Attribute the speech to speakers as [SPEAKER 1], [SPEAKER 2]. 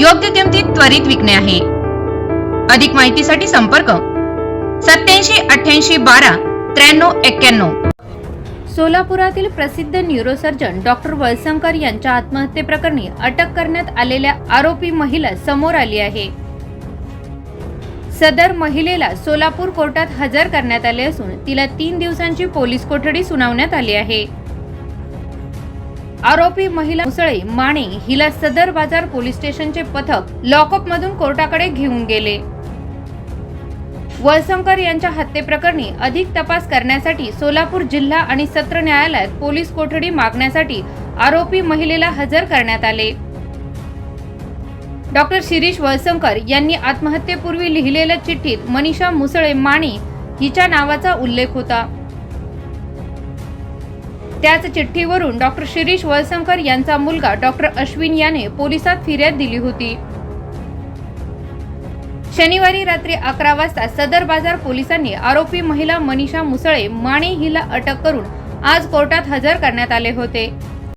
[SPEAKER 1] योग्य किमतीत त्वरित विकणे आहे. अधिक माहितीसाठी संपर्क सत्याऐंशी अठ्ठ्याऐंशी बारा त्र्याण्णव एक्क्याण्णव. सोलापुरातील प्रसिद्ध न्यूरोसर्जन डॉक्टर वळसंकर यांच्या आत्महत्येप्रकरणी अटक करण्यात आलेल्या आरोपी महिला समोर आली आहे. सदर महिलेला सोलापूर कोर्टात हजर करण्यात आले असून तिला तीन दिवसांची पोलीस कोठडी सुनावण्यात आली आहे. आरोपी महिला मुसळे माने हिला सदर बाजार पोलीस स्टेशनचे पथक लॉकअप मधून कोर्टाकडे घेऊन गेले. वळसंकर यांच्या हत्येप्रकरणी अधिक तपास करण्यासाठी सोलापूर जिल्हा आणि सत्र न्यायालयात पोलीस कोठडी मागण्यासाठी आरोपी महिलेला हजर करण्यात आले. डॉक्टर शिरीष वळसंकर यांनी आत्महत्येपूर्वी लिहिलेल्या चिठ्ठीत मनीषा मुसळे माने हिच्या नावाचा उल्लेख होता. त्याच चिठ्ठीवरून डॉक्टर शिरीष वळसंकर यांचा मुलगा डॉक्टर अश्विन याने पोलिसात फिर्याद दिली होती. शनिवारी रात्री अकरा वाजता सदर बाजार पोलिसांनी आरोपी महिला मनीषा मुसळे माने हिला अटक करून आज कोर्टात हजर करण्यात आले होते.